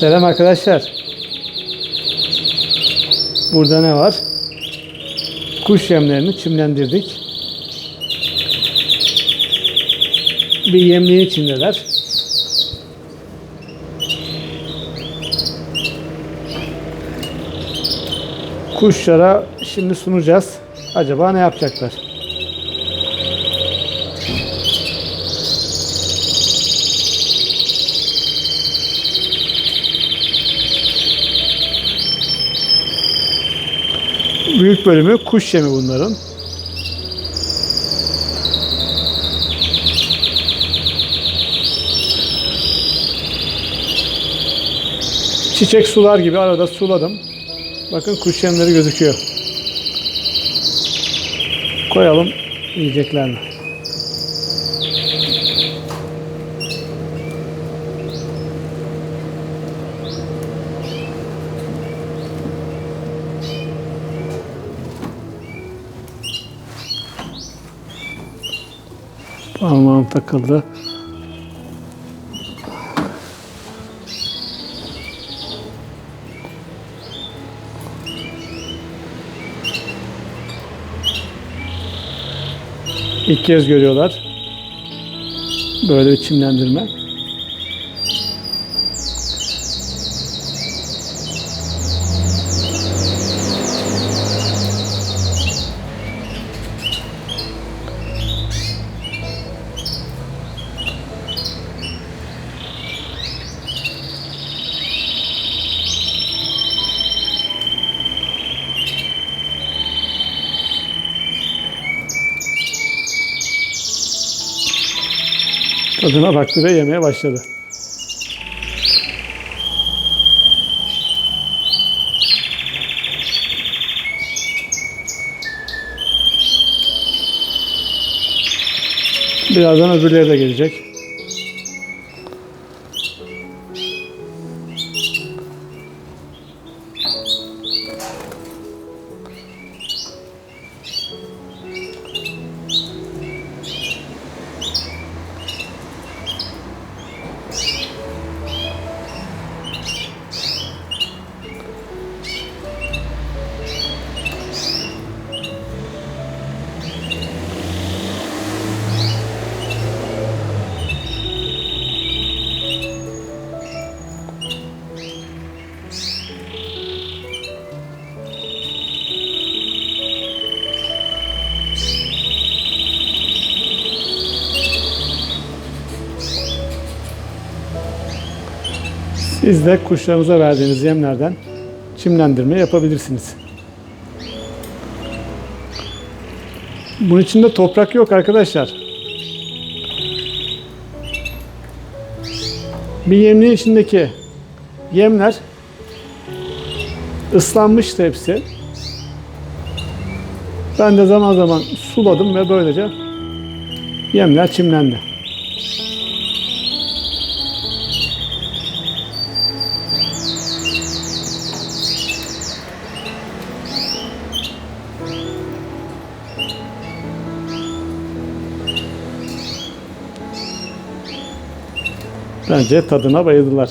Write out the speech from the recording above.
Selam arkadaşlar. Burada ne var? Kuş yemlerini çimlendirdik. Bir yemliğin içindeler. Kuşlara şimdi sunacağız. Acaba ne yapacaklar? Büyük bölümü kuş yemi bunların. Çiçek sular gibi arada suladım. Bakın kuş yemleri gözüküyor. Koyalım yiyecekler Parmağım takıldı. İlk kez görüyorlar. Böyle bir çimlendirme. Tadına baktı ve yemeye başladı. Birazdan öbürleri de gelecek. Siz de kuşlarınıza verdiğiniz yemlerden çimlendirme yapabilirsiniz. Bunun içinde toprak yok arkadaşlar. Bir yemliğin içindeki yemler ıslanmıştı hepsi. Ben de zaman zaman suladım ve böylece yemler çimlendi. Bence tadına bayıldılar.